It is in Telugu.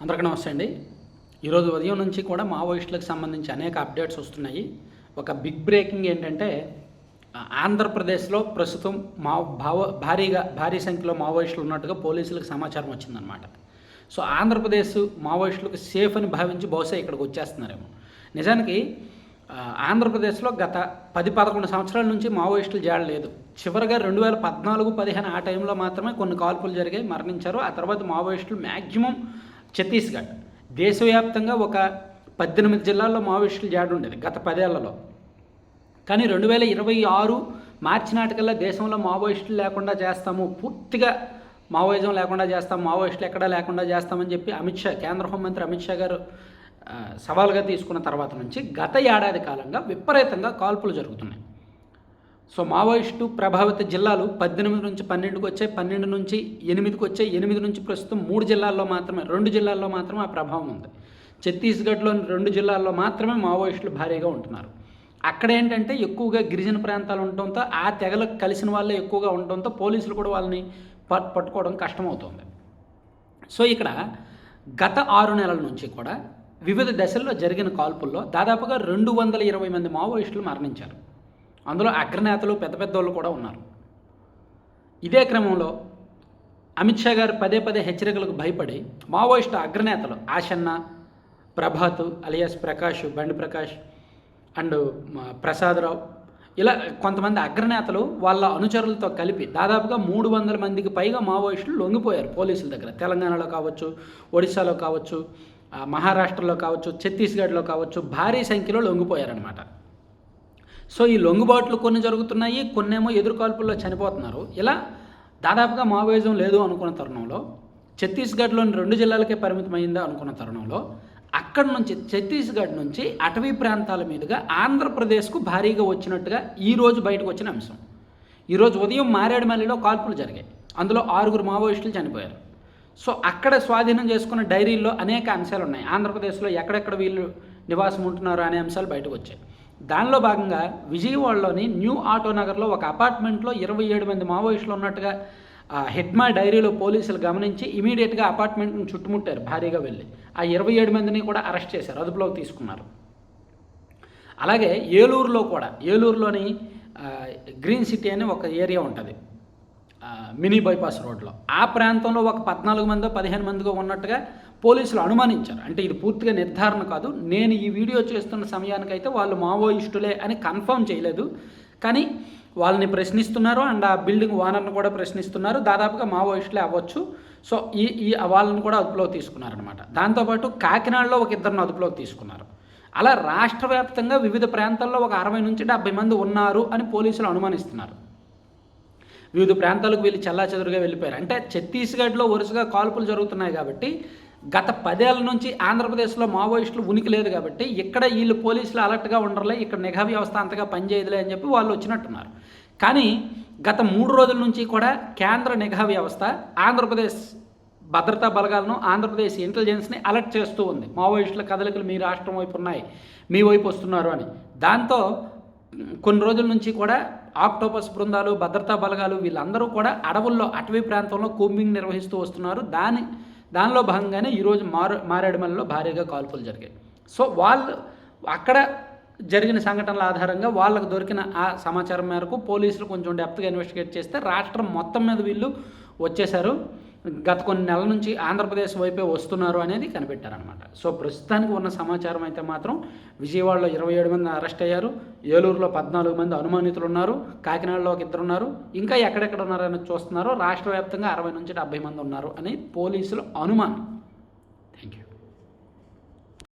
అందరికీ నమస్తే అండి. ఈరోజు ఉదయం నుంచి కూడా మావోయిస్టులకు సంబంధించి అనేక అప్డేట్స్ వస్తున్నాయి. ఒక బిగ్ బ్రేకింగ్ ఏంటంటే ఆంధ్రప్రదేశ్లో ప్రస్తుతం మా భావ భారీగా భారీ సంఖ్యలో మావోయిస్టులు ఉన్నట్టుగా పోలీసులకు సమాచారం వచ్చిందనమాట సో ఆంధ్రప్రదేశ్ మావోయిస్టులకు సేఫ్ అని భావించి బహుశా ఇక్కడికి వచ్చేస్తున్నారేమో. నిజానికి ఆంధ్రప్రదేశ్లో గత పది పదకొండు సంవత్సరాల నుంచి మావోయిస్టులు జాడలేదు చివరిగా రెండు వేల పద్నాలుగు పదిహేను ఆ టైంలో మాత్రమే కొన్ని కాల్పులు జరిగాయి మరణించారు. ఆ తర్వాత మావోయిస్టులు మ్యాక్సిమం ఛత్తీస్గఢ్. దేశవ్యాప్తంగా ఒక పద్దెనిమిది జిల్లాల్లో మావోయిస్టులు జాడ ఉండేది గత పదేళ్ళలో. కానీ రెండు వేల ఇరవై ఆరు మార్చి నాటికల్లా దేశంలో మావోయిస్టులు లేకుండా చేస్తాము పూర్తిగా మావోయిజం లేకుండా చేస్తాం మావోయిస్టులు ఎక్కడా లేకుండా చేస్తామని చెప్పి అమిత్ షా కేంద్ర హోంమంత్రి అమిత్ షా గారు సవాల్గా తీసుకున్న తర్వాత నుంచి గత ఏడాది కాలంగా విపరీతంగా కాల్పులు జరుగుతున్నాయి. సో మావోయిస్టు ప్రభావిత జిల్లాలు పద్దెనిమిది నుంచి పన్నెండుకి వచ్చాయి పన్నెండు నుంచి ఎనిమిదికి వచ్చాయి ఎనిమిది నుంచి ప్రస్తుతం మూడు జిల్లాల్లో మాత్రమే రెండు జిల్లాల్లో మాత్రమే ఆ ప్రభావం ఉంది. ఛత్తీస్గఢ్లోని రెండు జిల్లాల్లో మాత్రమే మావోయిస్టులు భారీగా ఉంటున్నారు. అక్కడ ఏంటంటే ఎక్కువగా గిరిజన ప్రాంతాలు ఉండటంతో ఆ తెగలకు కలిసిన వాళ్ళే ఎక్కువగా ఉండటంతో పోలీసులు కూడా వాళ్ళని పట్ పట్టుకోవడం కష్టమవుతుంది. సో ఇక్కడ గత ఆరు నెలల నుంచి కూడా వివిధ దశల్లో జరిగిన కాల్పుల్లో దాదాపుగా రెండు వందల ఇరవై మంది మావోయిస్టులు మరణించారు. అందులో అగ్రనేతలు పెద్ద పెద్ద వాళ్ళు కూడా ఉన్నారు. ఇదే క్రమంలో అమిత్ షా గారు పదే పదే హెచ్చరికలకు భయపడి మావోయిస్టు అగ్రనేతలు ఆశన్న ప్రభాత్ అలియాస్ ప్రకాష్ బండి ప్రకాష్ అండ్ ప్రసాదరావు ఇలా కొంతమంది అగ్రనేతలు వాళ్ళ అనుచరులతో కలిపి దాదాపుగా మూడు వందల మందికి పైగా మావోయిస్టులు లొంగిపోయారు పోలీసుల దగ్గర. తెలంగాణలో కావచ్చు ఒడిశాలో కావచ్చు మహారాష్ట్రలో కావచ్చు ఛత్తీస్గఢ్లో కావచ్చు భారీ సంఖ్యలో లొంగిపోయారనమాట సో ఈ లొంగుబాట్లు కొన్ని జరుగుతున్నాయి కొన్నేమో ఎదురుకాల్పుల్లో చనిపోతున్నారు. ఇలా దాదాపుగా మావోయిజం లేదు అనుకున్న తరుణంలో ఛత్తీస్గఢ్లోని రెండు జిల్లాలకే పరిమితమైందా అనుకున్న తరుణంలో అక్కడి నుంచి ఛత్తీస్గఢ్ నుంచి అటవీ ప్రాంతాల మీదుగా ఆంధ్రప్రదేశ్కు భారీగా వచ్చినట్టుగా ఈరోజు బయటకు వచ్చిన అంశం. ఈరోజు ఉదయం మారేడుమల్లిలో కాల్పులు జరిగాయి. అందులో ఆరుగురు మావోయిస్టులు చనిపోయారు. సో అక్కడ స్వాధీనం చేసుకున్న డైరీల్లో అనేక అంశాలు ఉన్నాయి ఆంధ్రప్రదేశ్లో ఎక్కడెక్కడ వీళ్ళు నివాసం ఉంటున్నారు అనే అంశాలు బయటకు వచ్చాయి. దానిలో భాగంగా విజయవాడలోని న్యూ ఆటో నగర్లో ఒక అపార్ట్మెంట్లో ఇరవై ఏడు మంది మావోయిస్టులు ఉన్నట్టుగా ఆ హెడ్మా డైరీలో పోలీసులు గమనించి ఇమీడియట్గా అపార్ట్మెంట్ను చుట్టుముట్టారు భారీగా వెళ్ళి. ఆ ఇరవై ఏడు మందిని కూడా అరెస్ట్ చేశారు అదుపులోకి తీసుకున్నారు. అలాగే ఏలూరులో కూడా ఏలూరులోని గ్రీన్ సిటీ అని ఒక ఏరియా ఉంటుంది మినీ బైపాస్ రోడ్లో. ఆ ప్రాంతంలో ఒక పద్నాలుగు మందో పదిహేను మందిగా ఉన్నట్టుగా పోలీసులు అనుమానించారు. అంటే ఇది పూర్తిగా నిర్ధారణ కాదు. నేను ఈ వీడియో చేస్తున్న సమయానికైతే వాళ్ళు మావోయిస్టులే అని కన్ఫర్మ్ చేయలేదు. కానీ వాళ్ళని ప్రశ్నిస్తున్నారు అండ్ ఆ బిల్డింగ్ ఓనర్ని కూడా ప్రశ్నిస్తున్నారు. దాదాపుగా మావోయిస్టులే అవ్వచ్చు. సో ఈ ఈ వాళ్ళని కూడా అదుపులోకి తీసుకున్నారనమాట దాంతోపాటు కాకినాడలో ఒక ఇద్దరిని అదుపులోకి తీసుకున్నారు. అలా రాష్ట్ర వ్యాప్తంగా వివిధ ప్రాంతాల్లో ఒక అరవై నుంచి డెబ్బై మంది ఉన్నారు అని పోలీసులు అనుమానిస్తున్నారు. వివిధ ప్రాంతాలకు వీళ్ళు చెల్లాచెదురుగా వెళ్ళిపోయారు. అంటే ఛత్తీస్గఢ్లో వరుసగా కాల్పులు జరుగుతున్నాయి కాబట్టి గత పదేళ్ళ నుంచి ఆంధ్రప్రదేశ్లో మావోయిస్టులు ఉనికి లేదు కాబట్టి ఇక్కడ వీళ్ళు పోలీసులు అలర్ట్గా ఉండరులే ఇక్కడ నిఘా వ్యవస్థ అంతగా పనిచేయదులే అని చెప్పి వాళ్ళు వచ్చినట్టున్నారు. కానీ గత మూడు రోజుల నుంచి కూడా కేంద్ర నిఘా వ్యవస్థ ఆంధ్రప్రదేశ్ భద్రతా బలగాలను ఆంధ్రప్రదేశ్ ఇంటెలిజెన్స్ని అలర్ట్ చేస్తూ ఉంది. మావోయిస్టుల కదలికలు మీ రాష్ట్రం వైపు ఉన్నాయి మీ వైపు వస్తున్నారు అని. దాంతో కొన్ని రోజుల నుంచి కూడా ఆక్టోపస్ బృందాలు భద్రతా బలగాలు వీళ్ళందరూ కూడా అడవుల్లో అటవీ ప్రాంతంలో కూంబింగ్ నిర్వహిస్తూ వస్తున్నారు. దాని దానిలో భాగంగానే ఈరోజు మారు మారేడుమల్లో భారీగా కాల్పులు జరిగాయి. సో వాళ్ళు అక్కడ జరిగిన సంఘటనల ఆధారంగా వాళ్ళకు దొరికిన ఆ సమాచారం మేరకు పోలీసులు కొంచెం డెప్త్గా ఇన్వెస్టిగేట్ చేస్తే రాష్ట్రం మొత్తం మీద వీళ్ళు వచ్చేశారు. గత కొన్ని నెలల నుంచి ఆంధ్రప్రదేశ్ వైపే వస్తున్నారు అనేది కనిపెట్టారనమాట సో ప్రస్తుతానికి ఉన్న సమాచారం అయితే మాత్రం విజయవాడలో ఇరవై ఏడు మంది అరెస్ట్ అయ్యారు ఏలూరులో పద్నాలుగు మంది అనుమానితులు ఉన్నారు కాకినాడలో ఒక ఇద్దరు ఉన్నారు ఇంకా ఎక్కడెక్కడ ఉన్నారని చూస్తున్నారు రాష్ట్ర వ్యాప్తంగా అరవై నుంచి డెబ్బై మంది ఉన్నారు అని పోలీసులు అనుమానం. Thank you